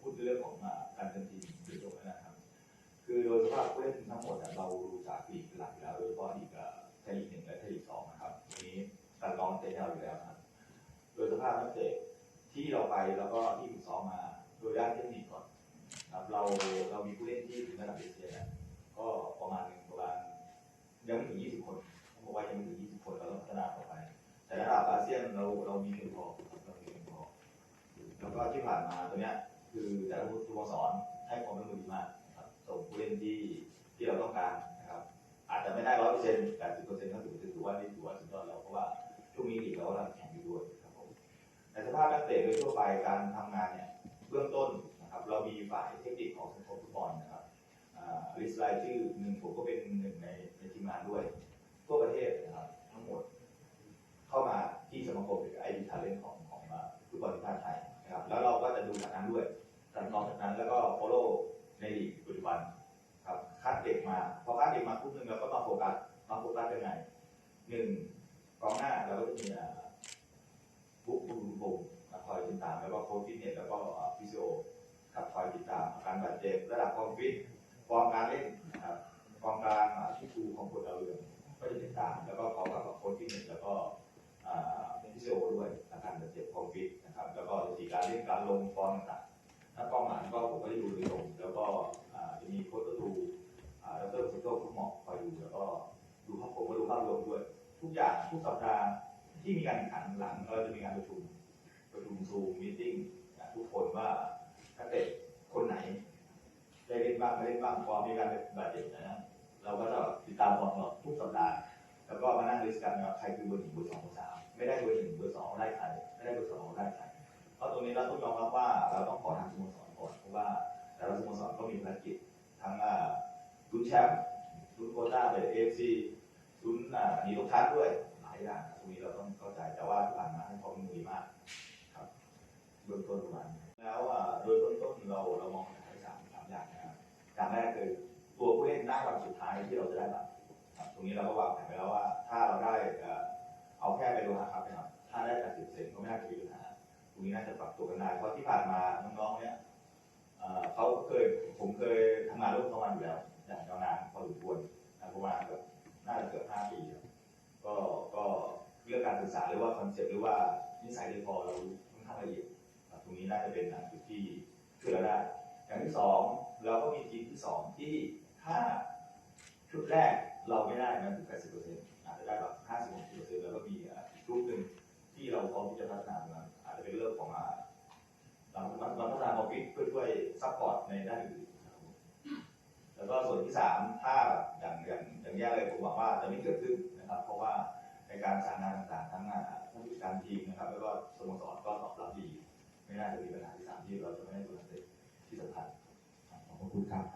พูดเรื่องของการเป็นทีมโดยตรงนะครับ คือโดยสภาพผู้เล่นทั้งหมดเราดูจากลีกหลักอยู่แล้วโดยเฉพาะลีกไทยลีกหนึ่งและไทยลีกสองนะครับวันนี้การกองเตะให้เราอยู่แล้วครับ โดยสภาพนักเตะที่เราไปแล้วก็ที่ฝึกซ้อมมาโดยด้านเทคนิคก่อนครับเราเรามีผู้เล่นที่ถึงระดับเอเชียเนี่ยก็ประมาณหนึ่งประมาณยังไม่ถึง 20 คนต้องบอกว่ายังไม่ถึง 20 คนเราต้องพัฒนาต่อไป แต่ระดับอาเซียนเราเรามีเพียงพอเรามีเพียงพอแล้วก็ที่ผ่านมาตัวเนี้ย คือแต่ละสโมสรให้ความร่วมมือดีมากนะครับส่งผู้เล่นที่ที่เราต้องการนะครับ อาจจะไม่ได้ร้อยเปอร์เซ็นต์แปดสิบเปอร์เซ็นต์ก็ถือถือว่านี่ถือว่าสุดยอดแล้วเพราะว่าช่วงนี้ลีกเรากำลังแข่งอยู่ด้วยครับผมในสภาพนักเตะโดยทั่วไปการทำงานเนี่ยเบื้องต้นนะครับ เรามีฝ่ายเทคนิคของสโมสรฟุตบอลนะครับลิสต์รายชื่อหนึ่งผมก็เป็นหนึ่งในในทีมงานด้วยทั่วประเทศนะครับทั้งหมด เข้ามาที่สมาคมหรือไอดีทาเลนของของฟุตบอลทีมชาติไทย ด้วยจากนอกจากนั้น แล้วก็ follow ในลีกปัจจุบันครับคัดเด็กมาพอคัดเด็กมาปุ๊บนึงเราก็มาโฟกัสมาโฟกัสยังไงหนึ่งกองหน้าเราก็จะมีอ่าบุ๊กบุญพงศ์มาคอยติดตามแล้วก็โค้ชฟิตเนสแล้วก็ฟิสิโอครับคอยติดตามอาการบาดเจ็บระดับความฟิตฟอร์มการเล่นครับกองกลางที่ดูของคนเราเรืองก็จะติดตาม แล้วก็พร้อมกับโค้ชฟิตเนสแล้วก็อ่าเป็นพิเศษด้วยอาการบาดเจ็บของฟิตนะครับแล้วก็สีการเล่นการลงฟอร์มต่าง ก็ผมก็ได้ดูโดยตรงแล้วก็จะมีโค้ชประตูดรสุโต้ทุกหมอคอยดูแล้วก็ดูภาพผมก็ดูภาพรวมด้วย ทุกอย่างทุกสัปดาห์ที่มีการแข่งขันหลังเราจะมีการประชุมประชุมซูมมีติ้งทุกคนว่านักเตะคนไหนได้เล่นบ้างไม่เล่นบ้างพอมีการบาดเจ็บนะเราก็จะติดตามฟอร์มตลอดทุกสัปดาห์แล้วก็มานั่งลิสกันว่าใครคือเบอร์หนึ่งเบอร์สองเบอร์สามไม่ได้เบอร์หนึ่งเบอร์สองได้ใครไม่ได้เบอร์สองได้ใครเพราะตรงนี้เราต้องยอมรับว่าเราต้องขอทางสโมสร่อนเพราะว่าแต่ละสโมสรก็มีภารกิจทั้งลุ้นแชมป์ลุ้นโคต้าไปเอฟซีลุ้นอ่าหนีตกชั้นด้วยหลายอย่างตรงนี้เราต้องเข้าใจแต่ว่าที่ผ่านมาให้ความมือมากครับเบื้องต้นประมาณแล้วโดยเบื้องต้นเราเรามองหาสามสามอย่างนะครับอย่างแรกคือตัวผู้เล่นหน้าวันสุดท้ายที่เราจะได้บัตรครับตรงนี้เราก็วางแผนไว้แล้วว่า ถ้าเราได้เอาแค่ไปโลหะครับนะครับถ้าได้80เซนก็ไม่น่าจะมีปัญหาตรงนี้น่าจะปรับตัวกันได้เพราะที่ผ่านมาน้องๆเนี่ย เขาเคยผมเคยทำงานร่วมกับมันอยู่แล้วอย่างยาวนานพอสมควรนะประมาณเกือบน่าจะเกือบ5ปีก็ก็เรื่องการศึกษาหรือว่าคอนเซ็ปต์หรือว่านิสัยใจคอเราค่อนข้างละเอียดตรงนี้น่าจะเป็นจุดที่ช่วยเราได้อย่างที่สองเราก็มีทีมที่สองที่ถ้าชุดแรกเราไม่ได้นะถึง80เปอร์เซ็นต์อาจจะได้แบบ ออฟฟิศเพื่อช่วยซัพพอร์ตในด้านอื่นแล้วก็ส่วนที่สามถ้าอย่างอย่างอย่างแย่เลยผมหวังว่าจะไม่เกิดขึ้นนะครับ เพราะว่าในการสานงานต่างๆทั้งอ่าทั้งผู้จัดการทีมนะครับ แล้วก็สโมสรก็ตอบรับดี ไม่น่าจะมีปัญหาที่สามที่เราจะไม่ได้ตัวนักเตะที่สำคัญขอบคุณครับ